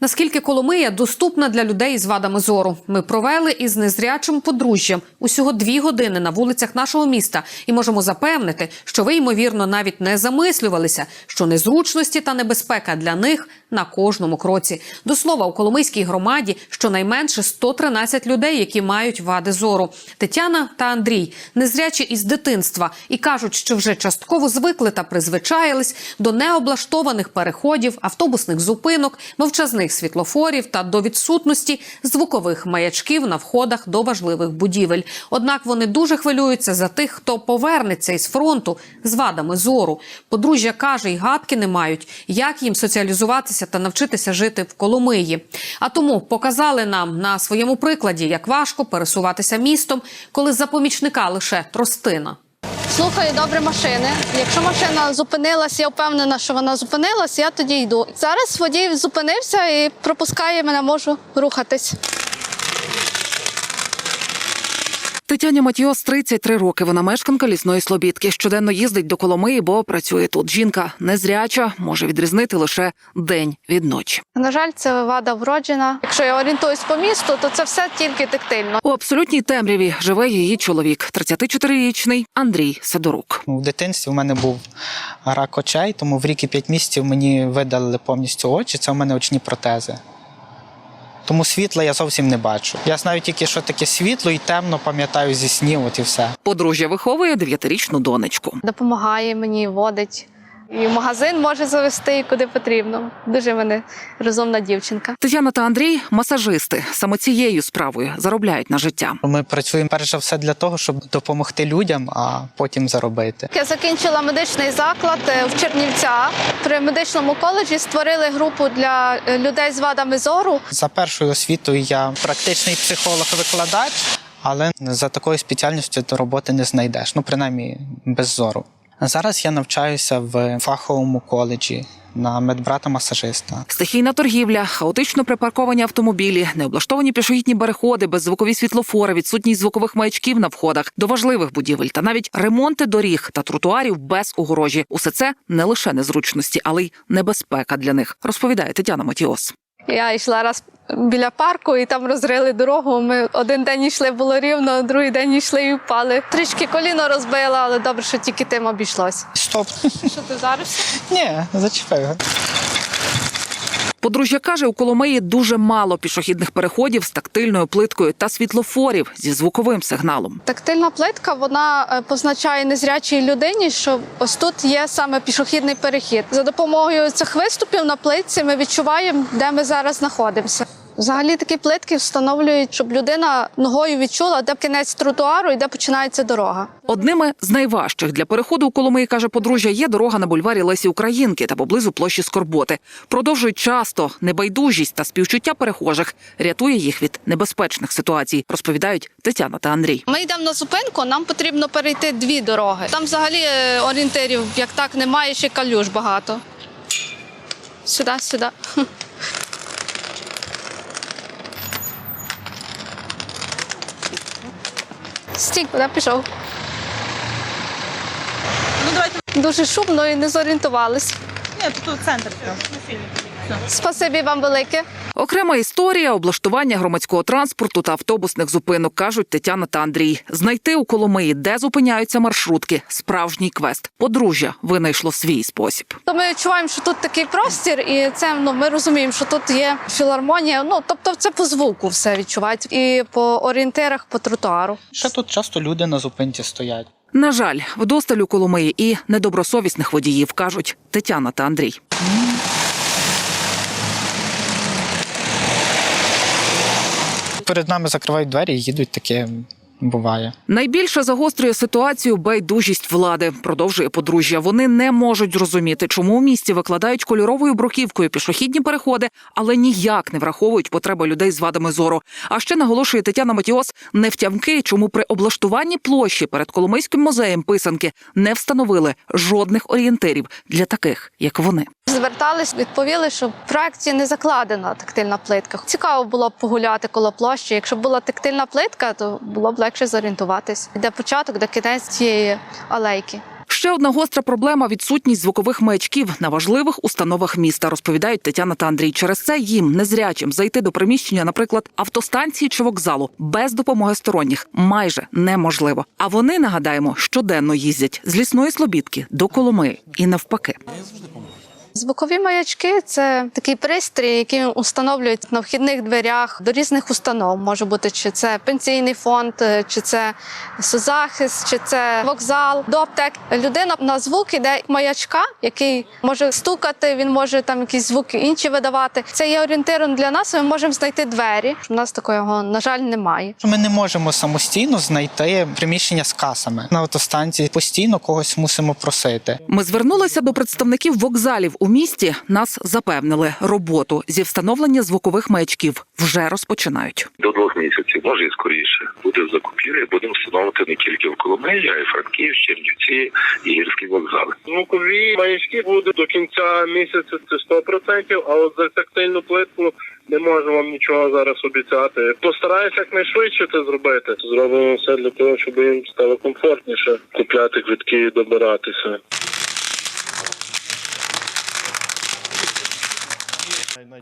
Наскільки Коломия доступна для людей з вадами зору? Ми провели із незрячим подружжям усього дві години на вулицях нашого міста і можемо запевнити, що ви ймовірно навіть не замислювалися, що незручності та небезпека для них на кожному кроці. До слова, у Коломийській громаді щонайменше 113 людей, які мають вади зору. Тетяна та Андрій незрячі із дитинства і кажуть, що вже частково звикли та призвичаїлись до необлаштованих переходів, автобусних зупинок, мовчазних світлофорів та до відсутності звукових маячків на входах до важливих будівель. Однак вони дуже хвилюються за тих, хто повернеться із фронту з вадами зору. Подружжя каже, й гадки не мають, як їм соціалізуватися та навчитися жити в Коломиї. А тому показали нам на своєму прикладі, як важко пересуватися містом, коли за помічника лише тростина. Слухаю добре машини. Якщо машина зупинилась, я впевнена, що вона зупинилась, я тоді йду. Зараз водій зупинився і пропускає мене, можу рухатись. Тетяні Матіос 33 роки. Вона мешканка лісної слобідки. Щоденно їздить до Коломиї, бо працює тут. Жінка незряча, може відрізнити лише день від ночі. На жаль, це вада вроджена. Якщо я орієнтуюсь по місту, то це все тільки тактильно. У абсолютній темряві живе її чоловік, 34-річний Андрій Сидорук. У дитинстві в мене був рак очей, тому в рік і 5 місяців мені видалили повністю очі. Це у мене очні протези. Тому світла я зовсім не бачу. Я знаю тільки, що таке світло і темно пам'ятаю зі снів, от і все. Подружжя виховує дев'ятирічну донечку. Допомагає мені, водить. І магазин може завести, куди потрібно. Дуже мене розумна дівчинка. Тетяна та Андрій масажисти. Саме цією справою заробляють на життя. Ми працюємо перш за все для того, щоб допомогти людям, а потім заробити. Я закінчила медичний заклад е, в Чернівцях. При медичному коледжі створили групу для е, людей з вадами зору. За першою освітою я практичний психолог-викладач, але за такою спеціальністю ти роботи не знайдеш, ну принаймні без зору. Зараз я навчаюся в фаховому коледжі на медбрата-масажиста. Стихійна торгівля, хаотично припарковані автомобілі, необлаштовані пішохідні переходи, беззвукові світлофори, відсутність звукових маячків на входах до важливих будівель та навіть ремонти доріг та тротуарів без огорожі. Усе це не лише незручності, але й небезпека для них, розповідає Тетяна Матіос. Я йшла раз біля парку і там розрили дорогу. Ми один день йшли, було рівно, другий день йшли і впали. Трішки коліно розбила, але добре, що тільки тим обійшлось. Стоп! Що ти зараз? Ні, зачепив. Подружжя каже, у Коломиї дуже мало пішохідних переходів з тактильною плиткою та світлофорів зі звуковим сигналом. Тактильна плитка вона е, позначає незрячій людині, що ось тут є саме пішохідний перехід. За допомогою цих виступів на плитці ми відчуваємо, де ми зараз знаходимося. Взагалі такі плитки встановлюють, щоб людина ногою відчула, де кінець тротуару і де починається дорога. Одними з найважчих для переходу у Коломиї, каже подружжя, є дорога на бульварі Лесі Українки та поблизу площі Скорботи. Продовжують часто небайдужість та співчуття перехожих рятує їх від небезпечних ситуацій, розповідають Тетяна та Андрій. Ми йдемо на зупинку, нам потрібно перейти дві дороги. Там взагалі е, орієнтирів як так немає, ще калюж багато. Сюди, сюди. Стій, куди пішов? Ну давайте. Дуже шумно і не зорієнтувались. Ні, тут, тут центр. Спасибі вам велике. Окрема історія облаштування громадського транспорту та автобусних зупинок кажуть Тетяна та Андрій. Знайти у Коломиї, де зупиняються маршрутки, справжній квест. Подружжя винайшло свій спосіб. То ми відчуваємо, що тут такий простір, і це ну ми розуміємо, що тут є філармонія. Ну тобто, це по звуку все відчувається і по орієнтирах, по тротуару. Ще тут часто люди на зупинці стоять. На жаль, вдосталь у Коломиї і недобросовісних водіїв кажуть Тетяна та Андрій. Перед нами закривають двері і їдуть таке буває. Найбільше загострює ситуацію байдужість влади. Продовжує подружжя. Вони не можуть зрозуміти, чому у місті викладають кольоровою бруківкою пішохідні переходи, але ніяк не враховують потреби людей з вадами зору. А ще наголошує Тетяна Матіос невтямки, чому при облаштуванні площі перед Коломийським музеєм писанки не встановили жодних орієнтирів для таких, як вони. Звертались, відповіли, що в проекті не закладена тактильна плитка. Цікаво було б погуляти коло площі. Якщо б була тактильна плитка, то було б легше зорієнтуватись, де початок, де кінець цієї алейки. Ще одна гостра проблема відсутність звукових маячків на важливих установах міста, розповідають Тетяна та Андрій. Через це їм незрячим зайти до приміщення, наприклад, автостанції чи вокзалу без допомоги сторонніх майже неможливо. А вони нагадаємо щоденно їздять з лісної слобідки до Коломиї і навпаки. Звукові маячки це такий пристрій, який встановлюють на вхідних дверях до різних установ. Може бути, чи це пенсійний фонд, е, чи це соцзахист, чи це вокзал, до аптек. Людина на звук іде маячка, який може стукати, він може там якісь звуки інші видавати. Це є орієнтиром для нас. Ми можемо знайти двері. У нас такого, на жаль, немає. Ми не можемо самостійно знайти приміщення з касами на автостанції. Постійно когось мусимо просити. Ми звернулися до представників вокзалів у місті. Нас запевнили, роботу зі встановлення звукових маячків вже розпочинають. до двох місяців, може і скоріше. Буде закупівля, будемо встановити не тільки в Коломиї, а й Франківськ, Чернівці і гірські вокзали. Звукові маячки будуть до кінця місяця це 100%, а от за тактильну плитку не можу вам нічого зараз обіцяти. Постараюся якнайшвидше це зробити. Зробимо все для того, щоб їм стало комфортніше купляти квитки і добиратися.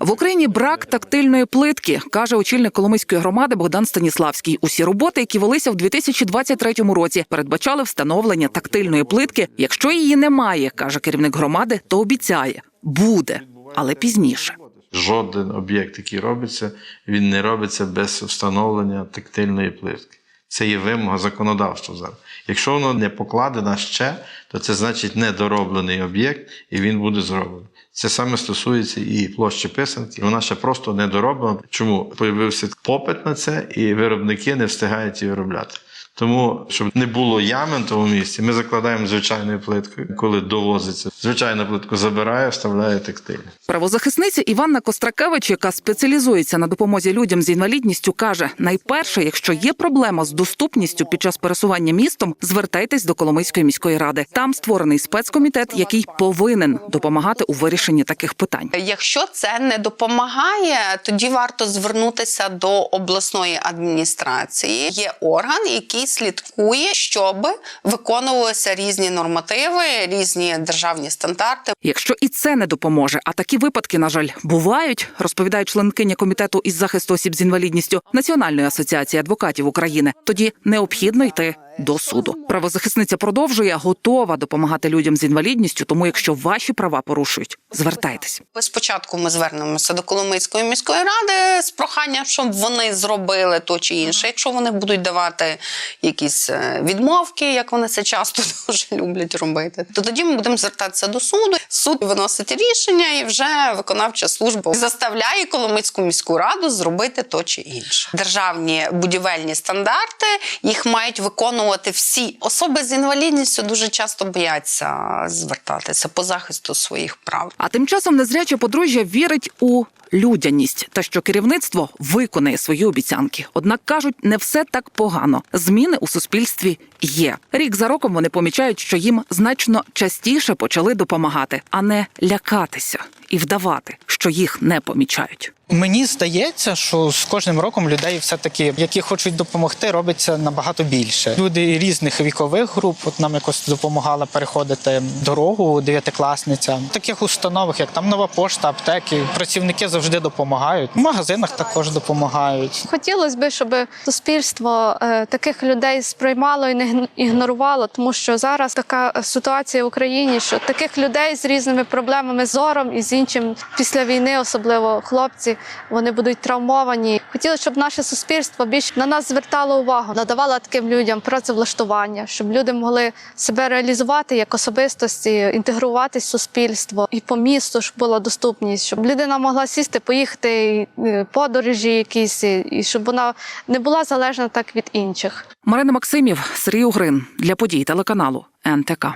В Україні брак тактильної плитки, каже очільник Коломийської громади Богдан Станіславський. Усі роботи, які велися в 2023 році, передбачали встановлення тактильної плитки. Якщо її немає, каже керівник громади, то обіцяє буде, але пізніше. Жоден об'єкт, який робиться, він не робиться без встановлення тактильної плитки. Це є вимога законодавства зараз. Якщо воно не покладено ще, то це значить недороблений об'єкт, і він буде зроблений. Це саме стосується і площі писанки. Вона ще просто недороблена. Чому появився попит на це, і виробники не встигають її виробляти. Тому, щоб не було ями в тому місці, ми закладаємо звичайною плиткою, коли довозиться. Звичайну плитку забирає, вставляє текстиль. Правозахисниця Іванна Костракевич, яка спеціалізується на допомозі людям з інвалідністю, каже: найперше, якщо є проблема з доступністю під час пересування містом, звертайтесь до Коломийської міської ради. Там створений спецкомітет, який повинен допомагати у вирішенні таких питань. Якщо це не допомагає, тоді варто звернутися до обласної адміністрації. Є орган, який слідкує, щоб виконувалися різні нормативи, різні державні стандарти. Якщо і це не допоможе, а такі випадки, на жаль, бувають, розповідає членкиня комітету із захисту осіб з інвалідністю Національної асоціації адвокатів України. Тоді необхідно йти до суду. Правозахисниця продовжує готова допомагати людям з інвалідністю. Тому, якщо ваші права порушують, звертайтесь. Спочатку ми звернемося до Коломийської міської ради з проханням, щоб вони зробили то чи інше. Якщо вони будуть давати якісь е, відмовки, як вони це часто дуже люблять робити, то тоді ми будемо звертатися до суду. Суд виносить рішення, і вже виконавча служба заставляє Коломийську міську раду зробити то чи інше. Державні будівельні стандарти їх мають виконувати всі особи з інвалідністю. Дуже часто бояться звертатися по захисту своїх прав. А тим часом незряче подружжя вірить у людяність та що керівництво виконає свої обіцянки. Однак кажуть, не все так погано. Зміни у суспільстві є. Рік за роком вони помічають, що їм значно частіше почали допомагати, а не лякатися і вдавати, що їх не помічають. Мені здається, що з кожним роком людей все-таки, які хочуть допомогти, робиться набагато більше. Люди різних вікових груп. От нам якось допомагала переходити дорогу дев'ятикласниця. В таких установах, як там нова пошта, аптеки, працівники завжди допомагають. В магазинах також допомагають. Хотілося б, щоб суспільство е, таких людей сприймало і не гн- ігнорувало, тому що зараз така ситуація в Україні, що таких людей з різними проблемами зором і з іншим після війни, особливо хлопці, вони будуть травмовані. Хотілося, щоб наше суспільство більше на нас звертало увагу, надавало таким людям працевлаштування, щоб люди могли себе реалізувати як особистості, інтегруватись в суспільство і по місту, щоб була доступність, щоб людина могла сісти, поїхати е, подорожі якісь, і- і щоб вона не була залежна так від інших. Марина Максимів, Сергій Угрин для подій телеканалу НТК.